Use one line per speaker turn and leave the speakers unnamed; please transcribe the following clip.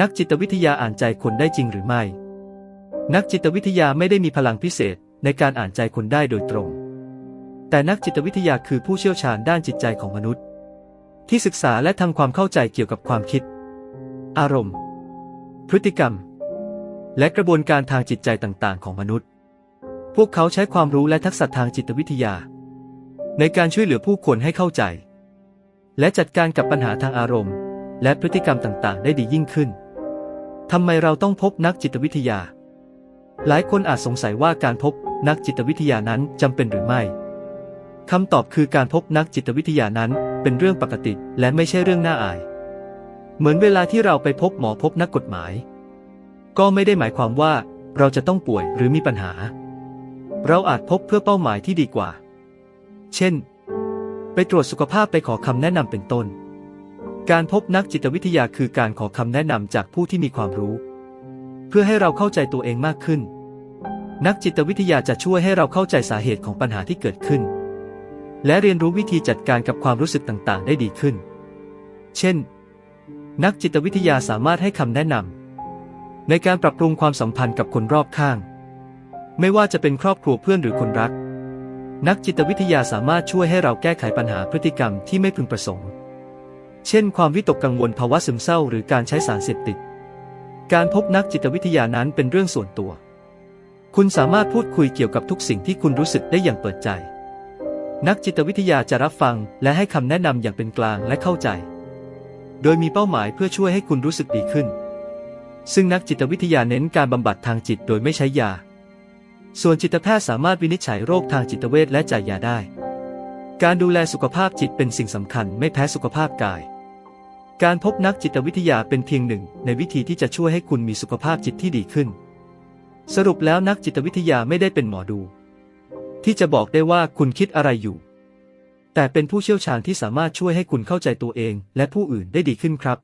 นักจิตวิทยาอ่านใจคนได้จริงหรือไม่ นักจิตวิทยาไม่ได้มีพลังพิเศษในการอ่านใจคนได้โดยตรง แต่นักจิตวิทยาคือผู้เชี่ยวชาญด้านจิตใจของมนุษย์ ที่ศึกษาและทำความเข้าใจเกี่ยวกับความคิด อารมณ์ พฤติกรรม และกระบวนการทางจิตใจต่างๆ ของมนุษย์ พวกเขาใช้ความรู้และทักษะทางจิตวิทยา ในการช่วยเหลือผู้คนให้เข้าใจ และจัดการกับปัญหาทางอารมณ์ และพฤติกรรมต่างๆ ได้ดียิ่งขึ้น ทำไมเราต้องพบนักจิตวิทยา หลายคนอาจสงสัยว่าการพบนักจิตวิทยานั้นจำเป็นหรือไม่คำตอบคือการพบนักจิตวิทยานั้นเป็นเรื่องปกติและไม่ใช่เรื่องน่าอาย เหมือนเวลาที่เราไปพบหมอพบนักกฎหมาย ก็ไม่ได้หมายความว่าเราจะต้องป่วยหรือมีปัญหา เราอาจพบเพื่อเป้าหมายที่ดีกว่า เช่น ไปตรวจสุขภาพไปขอคำแนะนำเป็นต้น การพบนักจิตวิทยาคือการขอคำแนะนำจากผู้ที่มีความรู้ เพื่อให้เราเข้าใจตัวเองมากขึ้น นักจิตวิทยาจะช่วยให้เราเข้าใจสาเหตุของปัญหาที่เกิดขึ้น และเรียนรู้วิธีจัดการกับความรู้สึกต่างๆ ได้ดีขึ้น เช่น นักจิตวิทยาสามารถให้คำแนะนำในการปรับปรุงความสัมพันธ์กับคนรอบข้าง ไม่ว่าจะเป็นครอบครัวเพื่อนหรือคนรัก นักจิตวิทยาสามารถช่วยให้เราแก้ไขปัญหาพฤติกรรมที่ไม่พึงประสงค์ เช่น ความวิตกกังวลภาวะซึมเศร้าหรือการใช้สารเสพติด การพบนักจิตวิทยานั้นเป็นเรื่องส่วนตัว คุณสามารถพูดคุยเกี่ยวกับทุกสิ่งที่คุณรู้สึกได้อย่างเปิดใจ นักจิตวิทยาจะรับฟังและให้คำแนะนำอย่างเป็นกลางและเข้าใจ โดยมีเป้าหมายเพื่อช่วยให้คุณรู้สึกดีขึ้น ซึ่งนักจิตวิทยาเน้นการบำบัดทางจิตโดยไม่ใช้ยา ส่วนจิตแพทย์สามารถวินิจฉัยโรคทางจิตเวชและจ่ายยาได้ การดูแลสุขภาพจิตเป็นสิ่งสำคัญไม่แพ้สุขภาพกาย การพบนักจิตวิทยาเป็นเพียงหนึ่ง ในวิธีที่จะช่วยให้คุณมีสุขภาพจิตที่ดีขึ้น สรุปแล้วนักจิตวิทยาไม่ได้เป็นหมอดู ที่จะบอกได้ว่าคุณคิดอะไรอยู่ แต่เป็นผู้เชี่ยวชาญที่สามารถช่วยให้คุณเข้าใจตัวเอง และผู้อื่นได้ดีขึ้นครับ